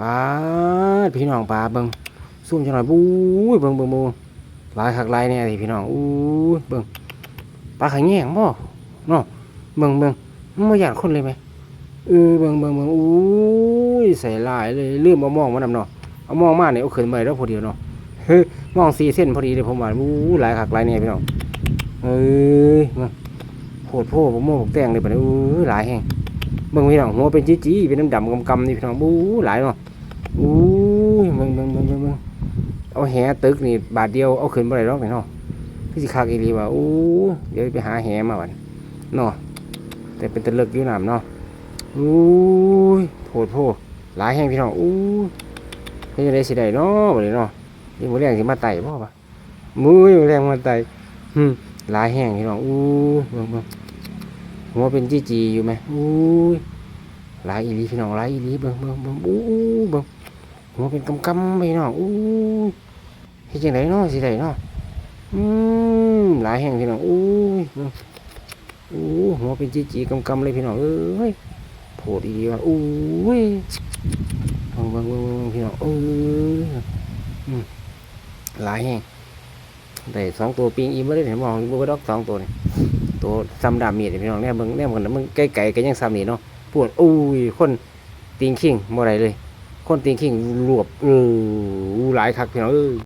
ปลาพี่น้องปลาเบิ่งซุ่มจังหน่อยบู้ยเบิ่งเบิ่งบิ่งหลายคักหลายแน่สิพี่น้องอู้ยเบิ่งปลาขะแยงบ่เนาะเบิ่งเบิ่งไม่อยากคนเลยไหมเออเบิ่งเบิ่งเบิ่งอู้ยใส่ลายเลยลืมเอามองมานำเนาะเอามองมาเนี่ยเอาขึ้นมาแล้วพอดีเนาะเฮ้ยมองสี่เส้นพอดีเลยผมว่าอู้ยหลายคักหลายแน่พี่น้องเอ้ยมาโคตรโพผมโม่ผมแต่งเลยบัดนี้อู้ยหลายแฮง เบิ่งพี่น้องหัวเป็นจี้ๆเป็นน้ำดำกำๆนี่พี่น้องบู๊หลายเนาะอู้ยเบิ่งเบิ่งเบิ่งเบิ่งเบิ่งเอาแหตึกนี่บาทเดียวเอาขึ้นบ่ได้หรอกนี่เนาะพี่สิคักอีหลีว่าอู้เดี๋ยวไปหาแหมาบัดเนาะแต่เป็นตะเลิกอยู่น้ำเนาะอู้ยโพดโพหลายแห้งพี่น้องอู้เฮ็ดจังได๋สิได้เนาะบัดนี้เนาะนี่มื้อแรงสิมาไต่บ่ปะมื้อแรงมาไต่หึหลายแห้งพี่น้องอู้เบิ่ง หัวเป็นจีจีอยู่ไหมอุ้ยหลายอีลีพี่น้องหลายอีลีเบิ่งเบิ่งเบิ่งอู้เบิ่งหัวเป็นกำกำพี่น้องอู้เฮ็ดจังไดเนาะสิได้เนาะอืมหลายแห่งพี่น้องอู้ยเบิ่งอู้หัวเป็นจีจีกำกำเลยพี่น้องเอ้ยโผล่ดีว่ะอู้ยเบิ่งเบิ่งเบิ่งพี่น้องเอ้ยอืมหลายแห่งได้สองตัวปิงอีกบ่ได้เห็นมองบ่ดอกสองตัวนี่ ตัวซ้ำดามีดพี่น้องเนี่ยมึงเนี่ยมึงมึงไกลไก่ก็ยังซ้ำนี่เนาะปวดอุ้ยคนตีนขิงบ่ไรเลย คนตีนขิงรวบเออหลายคักพี่น้องเออ